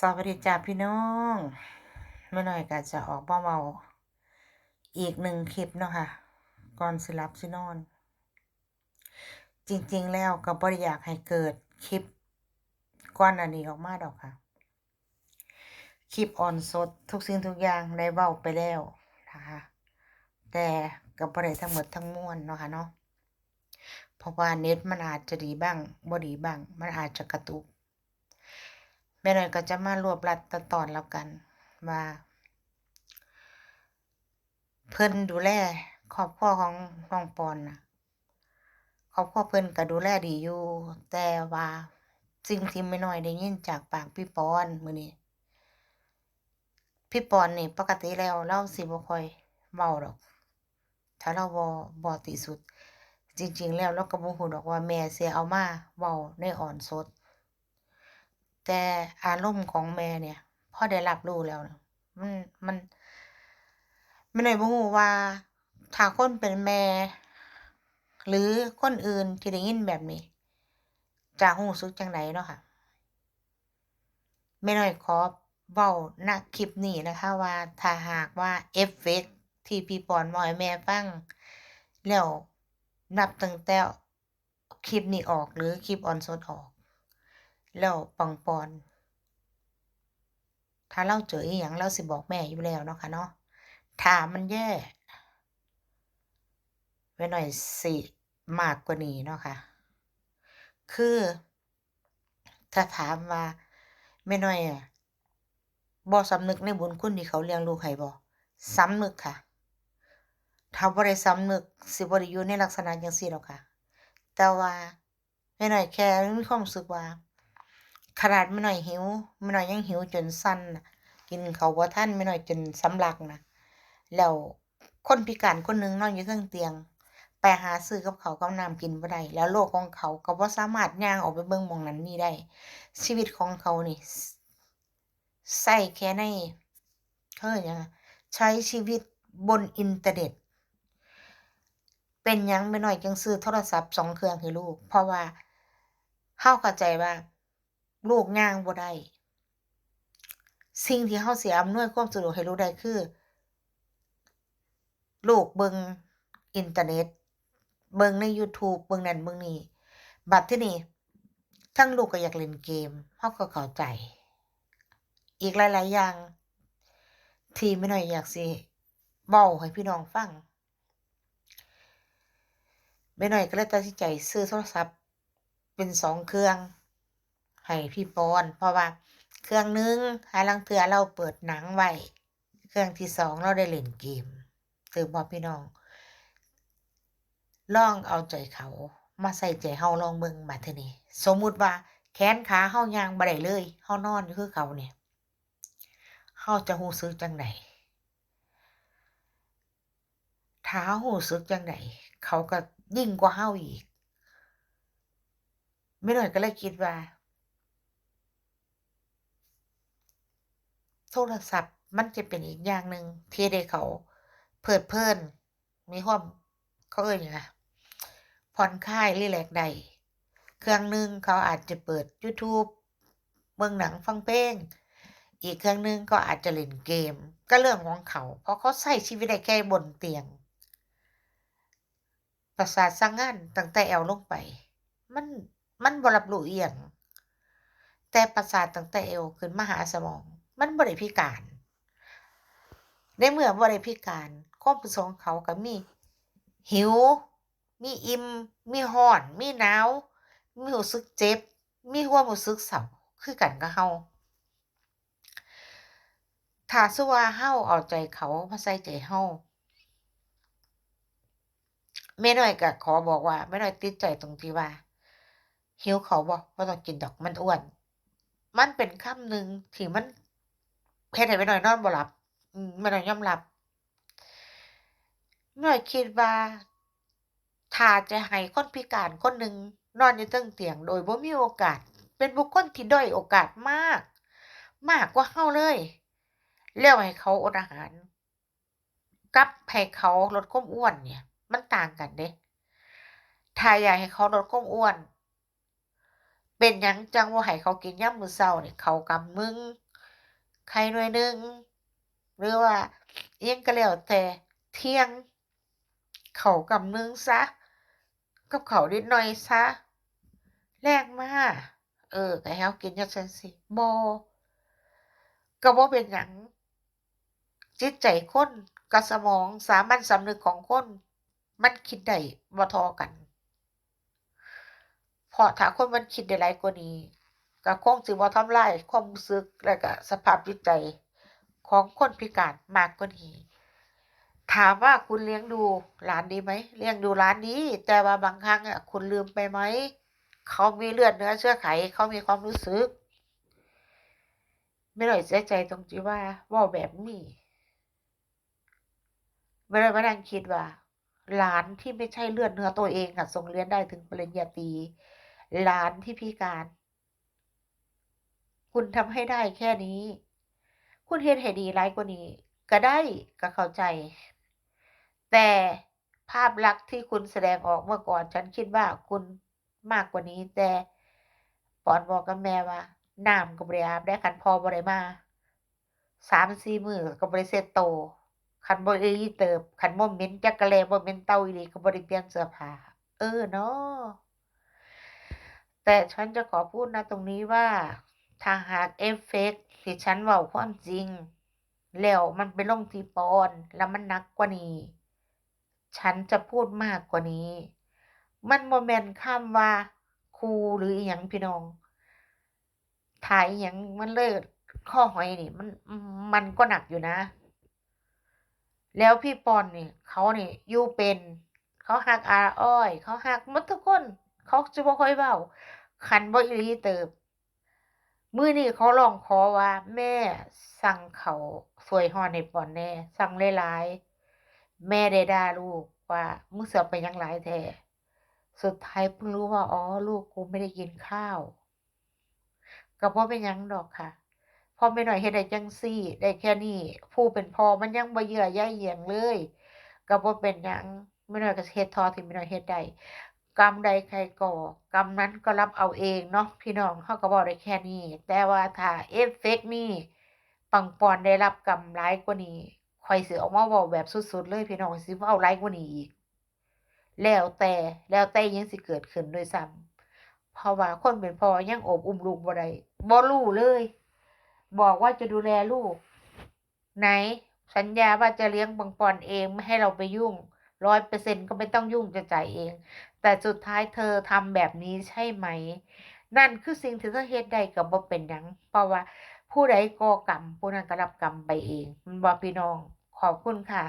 สวัสดีจ้าพี่น้องเมื่อหน่อยก็จะออกมาเมาอีกหนึ่งคลิปเนาะค่ะ ก่อนสิหลับสินอน จริงๆแล้วก็บ่ได้อยากให้เกิดคลิปก่อนอันนี้ออกมาดอกค่ะ คลิปออนสดทุกสิ่งทุกอย่างได้เว้าไปแล้วนะคะ แต่ก็บ่ได้ทั้งหมดทั้งมวลเนาะค่ะเนาะเพราะว่าเน็ตมันอาจจะดีบ้างบ่ดีบ้าง มันอาจจะกระตุก ม่หน่อยก็จะมารวบรัดตตอนแล้วกันว่า เพิ่นดูแลครอบครัวของน้องปอนนะครอบครัวเพิ่นก็ดูแลดีอยู่ แต่ว่าสิ่งที่แม่น้อยได้ยินจากปากพี่ปอนมื้อนี้พี่ปอนนี่ปกติแล้วเล่าสิบ่ค่อยเว้าดอก ถ้าเราบ่บ่ติสุด จริง ๆ แล้วเราก็บ่ฮู้ดอกว่าแม่สิเอามาเว้าในอ่อนสด แต่อารมณ์ของแม่เนี่ยพ่อได้รับรู้แล้วนะมันมันแม่น้อยบ่ฮู้ว่าถ้าคนเป็นแม่ หรือคนอื่นที่ได้ยินแบบนี้จะรู้สึกจั่งใดเนาะค่ะแม่น้อยขอเว้าณคลิปนี้นะคะว่าถ้าหากว่าเอฟเฟกที่พี่ปอนเว้าให้แม่ฟังแล้วนับตั้งแต่คลิปนี้ออกหรือคลิปออนสดออก แล้วปังปอน ถ้าเล่าเจออิหยังเลาสิบอกแม่อยู่แล้วเนาะค่ะเนาะถามมันแย่แม่น้อยสิมากกว่านี้เนาะค่ะ คือถ้าถามว่าแม่น้อยอะบ่สำนึกในบุญคุณที่เขาเลี้ยงลูกให้บ่สำนึกค่ะ ถ้าบ่ได้สำนึกสิบ่ได้อยู่ในลักษณะจังซี่ดอกค่ะ แต่ว่าแม่น้อยแค่มีความรู้สึกว่า ขนาดแม่หน้อยหิวแม่หน้อยยังหิวจนสั่นนะกินเขาวบ่ทันแม่หน้อยจนสำลักนะแล้วคนพิการคนหนึ่งนอนอยู่เทิงเตียง ไปหาซื้อกับเขากับน้ำกินบ่ได้แล้วโลกของเขาก็บ่สามารถย่างออกไปเบิ่งหม้องนั้นนี้ได้ ชีวิตของเขานี่ใช้แค่ในเขาเอิ้นหยังใช้ชีวิตบนอินเทอร์เน็ต เป็นยังแม่หน้อยจึงซื้อโทรศัพท์2เครื่องให้ลูก เพราะว่าเราเข้าใจว่า ลูกย่างบ่ได้สิ่งที่เราเสิอำนวยความสะดวกให้ลูกได้คือ ลูกเบิงอินเทอร์เน็ต เบิงในยูทูบเบิงนั่นเบิงนี่บัดที่นี้ทางลูกก็อยากเล่นเกมเราก็เข้าใจ อีกหลาย ๆ อย่าง ที่แม่น้อยอยากสิเว้าให้พี่น้องฟังแม่น้อยก็เลยตัดสินใจซื้อโทรศัพท์เป็น2เครื่อง ให้พี่ปอนเพราะว่าเครื่องหนึ่งห่าลางเทือเราเปิดหนังไว้เครื่องที่2เราได้เล่นเกมถูกบ่พี่น้องลองเอาใจเขามาใส่ใจเราลองเบิ่งบัดทีนี้สมมุติว่าแขนขาเรายางบ่ได้เลยเรานอนอยู่คือเขาเนี่ยเราจะรู้สึกจั่งใดถ้าเรารู้สึกจั่งใดเขาก็ยิ่งกว่าเราอีกแม่หน้อยก็เลยคิดว่า โทรศัพท์มันจะเป็นอีกอย่างหนึ่งที่เฮ็ดให้เขาเพลิดเพลินมีความเขาเอิ้นหยังอะผ่อนคลายรีแลกซ์ได้เครื่องหนึ่งเขาอาจจะเปิดยูทูบเบิ่งหนังฟังเพลงอีกเครื่องหนึ่งก็อาจจะเล่นเกม ก็เรื่องของเขา เพราะเขาใช้ชีวิตได้แค่บนเตียง ประสาทสั่งงานตั้งแต่แอวลงไป มันมันบรับรู้อิหยังแต่ประสาทตั้งแต่เอวขึ้นมาหาสมอง มันบ่ได้พิการ ในเมื่อบ่ได้พิการความรู้สึกของเขาก็มี หิว มีอิ่ม มีร้อน มีหนาว มีรู้สึกเจ็บ มีความรู้สึกเศร้าคือกันกับเราถ้าสว่าเราเอาใจเขามาใส่ใจเราแม่น้อยก็ขอบอกว่าแม่น้อยติดใจตรงที่ว่าหิวข้าวบ่บ่ต้องกินดอกมันอ้วน มันเป็นคำหนึ่งที่มัน เฮ็ดให้แม่น้อยนอนบ่หลับ อืมแม่น้อยยอมรับแม่น้อยคิดว่าถ้าจะให้คนพิการคนหนึ่งนอนอยู่เทิงเตียงโดยบ่มีโอกาส เป็นบุคคลที่ด้อยโอกาสมาก มากกว่าเราเลยแล้วให้เขาอดอาหาร กับให้เขาลดความอ้วนเนี่ย มันต่างกันเดะถ้าอยากให้เขาลดความอ้วน เป็นยังจังบ่าให้เขากินยามมื้อเช้าเนี่ยเขากำมึง ไข่หน่วยหนึ่งหรือว่าอิหยังก็แล้วแต่เที่ยง เขากำหนึ่งซะกับข้าวนิดหน่อยซะแลงมาเออก็ให้เรากินจั่งซั้นสิบ่ก็บ่เป็นหยังจิตใจคนกับสมองสามัญสำนึกของคน มันคิดได้บ่ท่ากันเพราะถ้าคนมันคิดได้หลายกว่านี้ ก็คงสิบ่ทำลายความรู้สึกและก็สภาพจิตใจของคนพิการมากกว่านี้ถามว่าคุณเลี้ยงดูหลานดีไหมเลี้ยงดูหลานดีแต่ว่าบางครั้งอะคุณลืมไปไหมเขามีเลือดเนื้อเชื้อไข เขามีความรู้สึกแม่น้อยเสียใจตรงที่ว่าว้าแบบนี้แม่น้มานั่งคิดว่าหลานที่ไม่ใช่เลือดเนื้อตัวเองอะส่งเรียนได้ถึงปริญญาตรีหลานที่พิการ คุณทำให้ได้แค่นี้ คุณเฮ็ดให้ดีหลายกว่านี้ ก็ได้ก็เข้าใจ แต่ภาพลักษณ์ที่คุณแสดงออกเมื่อก่อน ฉันคิดว่าคุณมากกว่านี้ แต่ปอนบอกกับแม่ว่าน้ำก็บ่ได้อาบเดะคันพอบ่ได้มา3-4มื้อก็บ่ได้เช็ดโตวคันบ่อีเติบคันบ่เหม็นจักระแลบ่เหม็นเต่าอีหลีก็บ่ได้เปลี่ยนเสื้อผ้าเออเนาะแต่ฉันจะขอพูดณตรงนี้ว่า ถ้าหากเอฟเฟกต์ที่ฉันเว้าความจริง แล้วมันไปลงที่ปอนแล้วมันหนักกว่านี้ ฉันจะพูดมากกว่านี้ มันบ่แม่นคำว่าครูหรืออิหยังพี่น้องถ้ายอิหยังมันเลิศข้อหอยนี่ มันมันก็หนักอยู่นะ แล้วพี่ปอนนี่เขานี่อยู่เป็น เขารักอาอ้อย เขารักมดทุกคน เขาสิบ่ค่อยเว้าคันบ่อีหลีเติบ มื้อนี้เขาร้องขอว่า แม่สั่งเขาวถ้วยร้อนให้ปอนแน่ สั่งหลายๆแม่ได้ด่าลูกว่ามึงเสิเอไปยังหลายแท้สุดท้ายเพิ่งรู้ว่าอ๋อลูกกูไม่ได้กินข้าวก็บ่เป็นยังดอกค่ะพราะแม่หน้อยเฮ็ดได้จังซี้ได้แค่นี้ผู้เป็นพ่อมันยังบ่เยื่อใยหยังเลยก็บ่เป็นยังแม่หน้อยก็เฮ็ดท่าที่แม่หน้อยเฮ็ดได้ กรรมใดใครก่อกรรมนั้นก็รับเอาเองเนาะพี่น้องเราก็เว้าได้แค่นี้ แต่ว่าถ้าเอฟเฟกต์นี้ปังปอนได้รับกรรมหลายกว่านี้ข้อยสิออกมาเว้าแบบสุดๆเลยพี่น้องสิเว้าหลายกว่านี้อีก แล้วแต่แล้วแต่ยังสิเกิดขึ้นด้วยซ้ำเพราะว่าคนเป็นพ่อยังโอบอุ้มลูกบ่ได้บ่รู้เลย บอกว่าจะดูแลลูก ไหน สัญญาว่าจะเลี้ยงปังปอนเองไม่ให้เราไปยุ่ง ร้อยเปอร์เซ็นต์ก็ไม่ต้องยุ่งจะจ่ายเอง แต่สุดท้ายเธอทำแบบนี้ใช่ไหม นั่นคือสิ่งที่เธอเฮ็ดได้กับ่เป็นหยังเพราะว่าผู้ใดก่อกรรมผู้นั้นก็รับกรรมไปเอง มันบ่พี่น้อง ขอบคุณค่ะ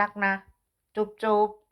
รักนะ จุ๊บๆ